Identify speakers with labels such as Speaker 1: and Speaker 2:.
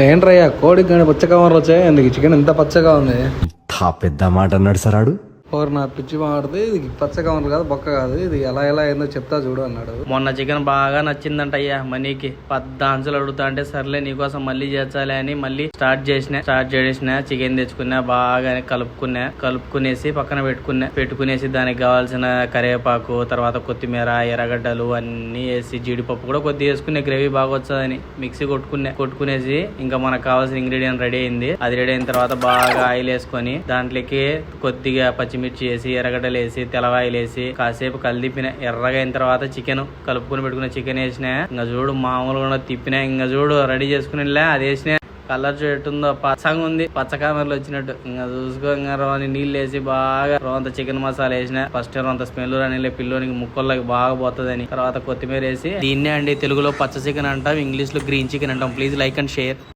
Speaker 1: ఏంట్రయ్యా? కోడికి కానీ పచ్చగా కవర్లు వచ్చాయి ఎందుకు చికెన్ ఇంత పచ్చగా ఉంది?
Speaker 2: పెద్ద మాట అన్నాడు సరాడు.
Speaker 1: ఓర్ నా పిచ్చి మాడితే ఇది పచ్చ కవర్లు కాదు బొక్క కాదు ఇది ఎలా ఎలా అయిందో చెప్తా చూడు అన్నాడు.
Speaker 3: మొన్న చికెన్ బాగా నచ్చిందంట అయ్యా మనీకి. పద్ద అంచులు అడుగుతా అంటే సర్లే నీకోసం మళ్ళీ చేర్చాలి అని మళ్ళీ స్టార్ట్ చేసిన స్టార్ట్ చేసిన చికెన్ తెచ్చుకున్నా బాగా కలుపుకున్నా కలుపుకునేసి పక్కన పెట్టుకున్నా పెట్టుకునేసి దానికి కావాల్సిన కరివేపాకు తర్వాత కొత్తిమీర ఎర్రగడ్డలు అన్ని వేసి జీడిపప్పు కూడా కొద్దిగా వేసుకునే గ్రేవీ బాగా వచ్చదని మిక్సీ కొట్టుకున్నా. కొట్టుకునేసి ఇంకా మనకు కావాల్సిన ఇంగ్రీడియంట్ రెడీ అయింది. అది రెడీ అయిన తర్వాత బాగా ఆయిల్ వేసుకొని దాంట్లోకి కొద్దిగా పచ్చిమిర్చి వేసి ఎర్రగడ్డలు వేసి తెల్లవాయిలు వేసి కాసేపు కలిపిన ఎర్రగా అయిన తర్వాత చికెన్ కలుపుకొని పెట్టుకున్న చికెన్ వేసిన ఇంకా చూడు మామూలుగా తిప్పిన ఇంకా చూడు రెడీ చేసుకుని అది వేసిన కలర్ చెట్టుందో పచ్చగా ఉంది పచ్చ కామెరలు వచ్చినట్టు. ఇంకా చూసుకో ఇంకా రోని నీళ్ళు వేసి బాగా రోంత చికెన్ మసాలా వేసిన ఫస్ట్ రోంత స్మెల్ రాని పిల్లోనికి ముక్కల్లోకి బాగా పోతుందని. తర్వాత కొత్తిమీర వేసి దీన్నే అండి తెలుగులో పచ్చ చికెన్ అంటాం ఇంగ్లీష్లో గ్రీన్ చికెన్ అంటాం. Please like and share